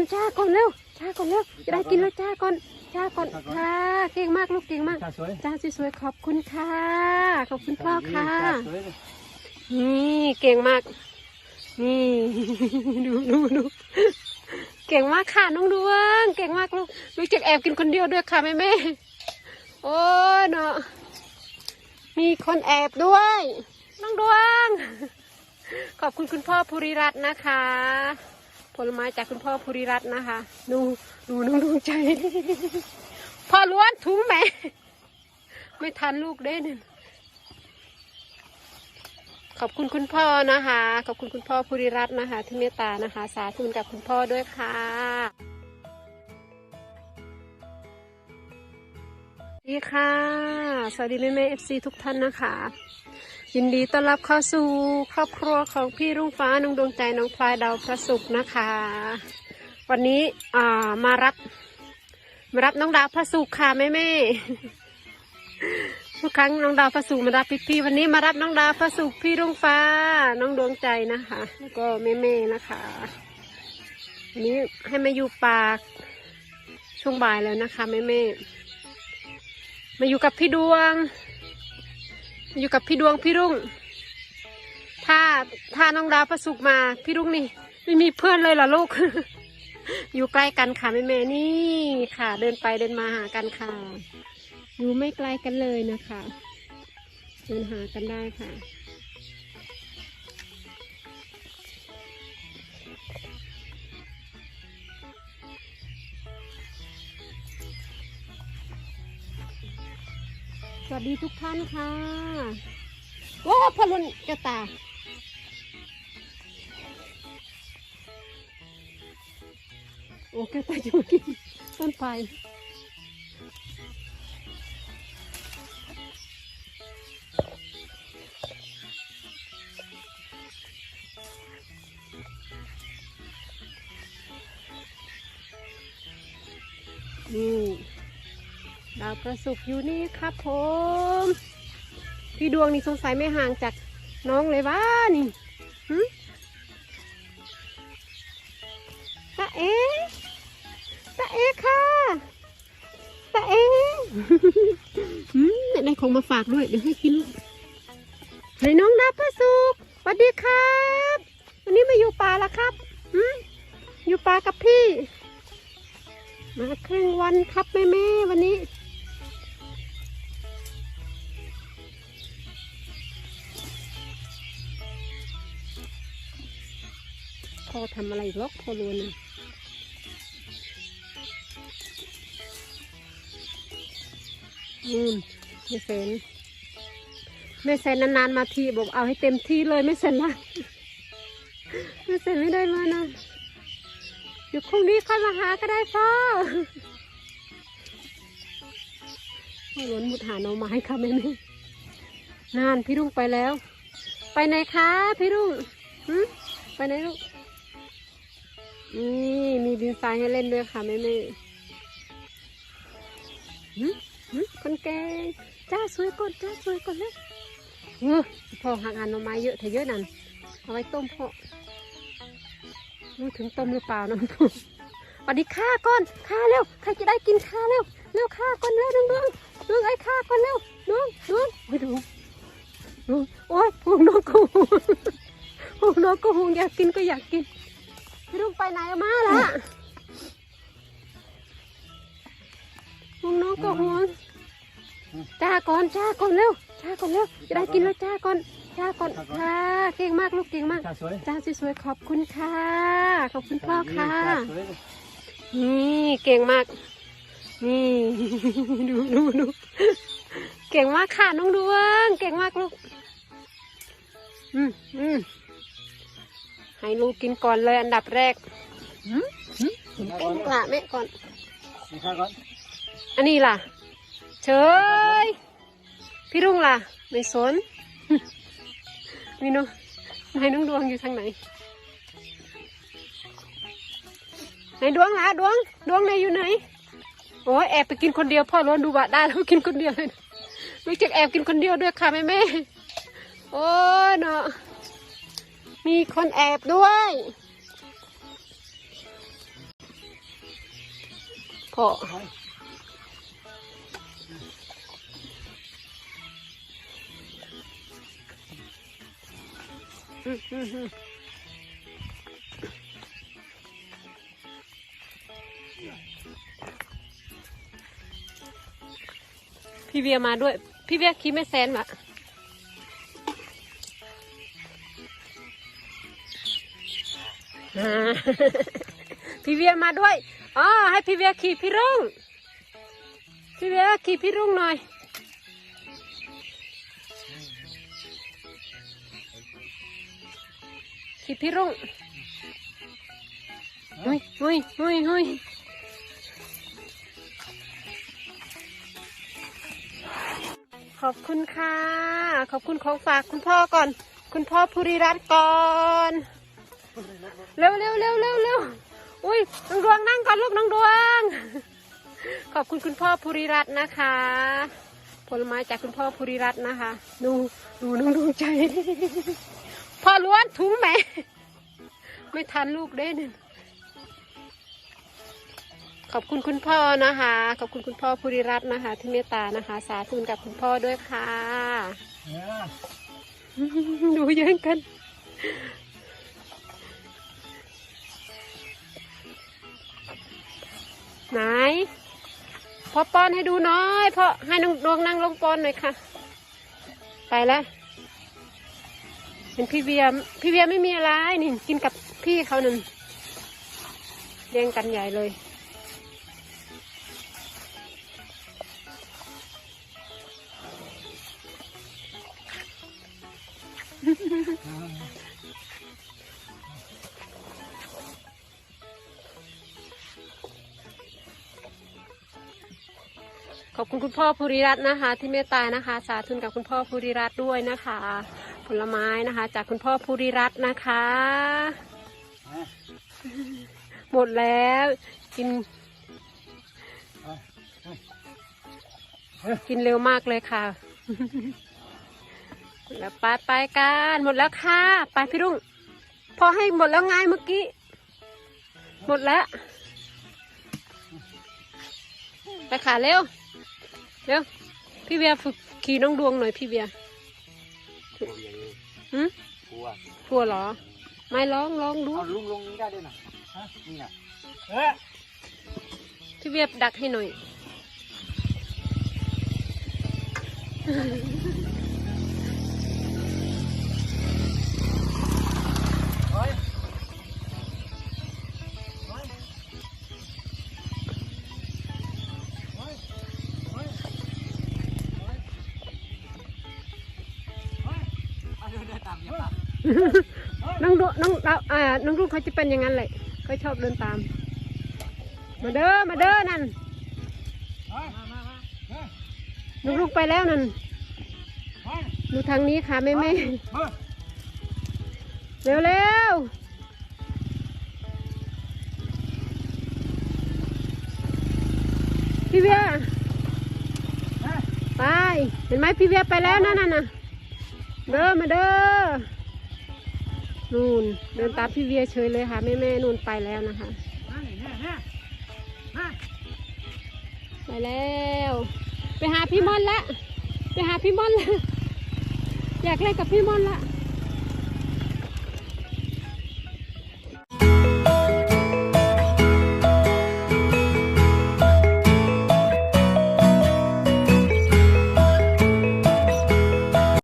อนจ้าก่อนเร็วจ้าก่อนเร็วจะได้กินแล้วจ้าก่อนจ้าก่อนค่ะเก่งมากลูกเก่งมากจ้าสวยจ้าสวยๆขอบคุณค่ะขอบคุณพ่อค่ะจ้าสวยนี่เก่งมาก นี่ดูดูดูเก่งมากค่ะน้องดวง เก่งมากลูกลูกจะแอบกินคนเดียวด้วยค่ะแม่แม่โอ้เนาะมีคนแอบด้วย น้องดวง ขอบคุณคุณพ่อภูริรัตน์นะคะผ ลไม้จากคุณพ่อภูริรัตน์นะคะ ดูดูน้องดวงใจ พ่อล้วนถุงแหม่ ไม่ทันลูกเด้เนี่ยขอบคุณคุณพ่อนะคะ ขอบคุณคุณพ่อภูริรัตน์นะคะ ที่เมตตานะคะ สาธุกับคุณพ่อด้วยค่ะสวัสดีค่ะ สวัสดีแม่แม่เอฟซีทุกท่านนะคะ ยินดีต้อนรับเข้าสู่ครอบครัวของพี่รุ่งฟ้าน้องดวงใจน้องพลายดาวพระศุกร์นะคะ วันนี้อ่ามารับ มารับน้องดาวพระศุกร์ค่ะแม่แม่ทุกครั้งน้องดาวพระสุขมารับพี่พี่วันนี้มารับน้องดาวพระสุขพี่รุ่งฟ้าน้องดวงใจนะคะ แล้วก็แม่เม่นะคะวันนี้ให้มาอยู่ปากช่วงบ่ายแล้วนะคะแม่เม่มาอยู่กับพี่ดวง อยู่กับพี่ดวงพี่รุ่ง ถ้าถ้าน้องดาวประสุกมา พี่รุ่งนี่ ไม่มีเพื่อนเลยเหรอลูก อยู่ใกล้กันค่ะแม่แม่นี่ค่ะ เดินไปเดินมาหากันค่ะ อยู่ไม่ไกลกันเลยนะคะเดินหากันได้ค่ะ วัสดีทุกท่านค่ะว้าพลุนกระตาโอ้แกตาจะมากินต้นไผ่นี่ ดาวกระสุกอยู่นี่ครับผม พี่ดวงนี่สงสัยไม่ห่างจากน้องเลยว่านี่หึตาเอตาเอค่ะตาเอ๋หืมได้ของมาฝากด้วย เดี๋ยวให้กินลูกไหนน้องดาวกระสุกสวัสดีครับ วันนี้มาอยู่ป่าล้วครับหืมอยู่ป่ากับพี่ มาครึ่งวันครับแม่แม่วันนี้ พ่อทำอะไรล็อกพ่อรู้นะอืมไม่เซนไม่เซนนานๆมาทีบอกเอาให้เต็มที่เลยไม่เซนละไม่เซนไม่ได้เลยนะเดี๋ยวพรุ่งนี้ค่อยมาหาก็ได้พ่อพ่อหลวนมุดหาหน่อไม้ค่ะแม่แม่นานพี่รุ่งไปแล้ว ไปไหนคะพี่รุ่งไปไหนลูก นี่มีดินทรายให้เล่นด้วยค่ะแม่แม่หึหึคนแก่จ้าสวยก่อนจ้าสวยก่อนเลยเออพอหักงานหน่อไม้เยอะเถอะเยอะนั่นเอาไว้ต้มพอรู้ถึงต้มหรือเปล่าน้องสวัสดีข้าก่อนข้าเร็วใครจะได้กินข้าเร็วเร็วข้าก่อนเร็วน้องดวงดวงไอ้ข้าก่อนเร็วดวงดวงไปดูดวงโอ้ยพวกน้องก็ห่วงพวกน้องก็หงอยากกินก็อยากกิน พี่ดวงไปไหนมาล่ะพวกน้องก็ห่วงจ้าก่อนจ้าก่อนเร็วจ้าก่อนเร็วจะได้กินแล้วจ้าก่อนจ้าก่อนค่ะเก่งมากลูกเก่งมากจ้าสวยจ้าสวยๆขอบคุณค่ะขอบคุณพ่อค่ะจ้าสวยนี่เก่งมาก นี่ดูดูดูเก่งมากค่ะน้องดวง เก่งมากลูก อืมอืม ให้ลูกกินก่อนเลยอันดับแรกอืมอืมเก่งละแม่ก่อนมีข้าวก่อน อันนี้ล่ะ เฉย พี่รุ่งล่ะ ไม่สนมีน้องนายน้องดวงอยู่ทางไหนไหนดวงล่ะดวง ดวงไหนอยู่ไหน โอ้ยแอบไปกินคนเดียวพ่อร้อนดูบะได้แล้วกินคนเดียวเลยลูกจะแอบกินคนเดียวด้วยค่ะแม่แม่โอ้ยเนาะ มีคนแอบด้วยาะอืมอืมอืมพี่เวียมาด้วย พี่เวียขี่ไม่แซนวะ พี่เวียมาด้วยอ๋อให้พี่เวียขี่พี่รุ่ง พี่เวียขี่พี่รุ่งหน่อย ขี่พี่รุ่งหุยหุยหุยหุยขอบคุณค่ะ ขอบคุณของฝากคุณพ่อก่อน คุณพ่อภูริรัตน์ก่อน เร็วเร็วเร็วเร็วเร็วอุ้ยน้องดวงนั่งก่อนลูกน้องดวง ขอบคุณคุณพ่อภูริรัตน์นะคะ ผลไม้จากคุณพ่อภูริรัตน์นะคะ ดูดูน้องดวงใจ พ่อล้วนถุงแหม่ ไม่ทันลูกเด้นนขอบคุณคุณพ่อนะคะ ขอบคุณคุณพ่อภูริรัตน์นะคะ ที่เมตตานะคะ สาธุกับคุณพ่อด้วยค่ะ ดูแย่งกัน ไหนพอป้อนให้ดูน้อยพราะให้น้องดวงนั่งลงป้อนหน่อยค่ะ ไปแล้วเห็นพี่เวียพี่เวียไม่มีอะไรนี่กินกับพี่เขาหนึ่งเลี้ยงกันใหญ่เลยข คุณคุณพ่อภูริรัตน์นะคะ ที่เมตตานะคะ สาธุกับคุณพ่อภูริรัตน์ด้วยนะคะ ผลไม้นะคะ จากคุณพ่อภูริรัตน์นะคะ หมดแล้วกิน กินเร็วมากเลยค่ะแล้วไปไปกันหมดแล้วค่ะ ไปพี่รุ่ง พอให้หมดแล้วไงเมื่อกี้ หมดแล้ว ไปขาเร็ว เร็วพี่เบียร์ฝึกขี่น้องดวงหน่อยพี่เบียร์กลัวอย่างนี้หืมกลัวกลัวเหรอ ไม่ร้องร้องดูเอาลุงลงนี้ได้ด้วยนะฮะนี่น่ะเอ๊ะพี่เบียร์ดักให้หน่อย น้องดวงน้องเราอ่าน้องรุ่งเขาจะเป็นอย่างนั้นแหละเขาชอบเดินตาม มาเด้อมาเด้อนั่นน้องรุ่งไปแล้วนั่นดูทางนี้ค่ะแม่แม่เร็วเร็วพี่เบียร์ไป เห็นไหมพี่เบียร์ไปแล้วนั่นน่ะนะเด้อมาเด้อ นู่นเดินตามพี่เวียเฉยเลยค่ะแม่แม่นู่นไปแล้วนะคะไปแล้ว ไปหาพี่มอนละไปหาพี่มอนละอยากเล่นกับพี่มอนละ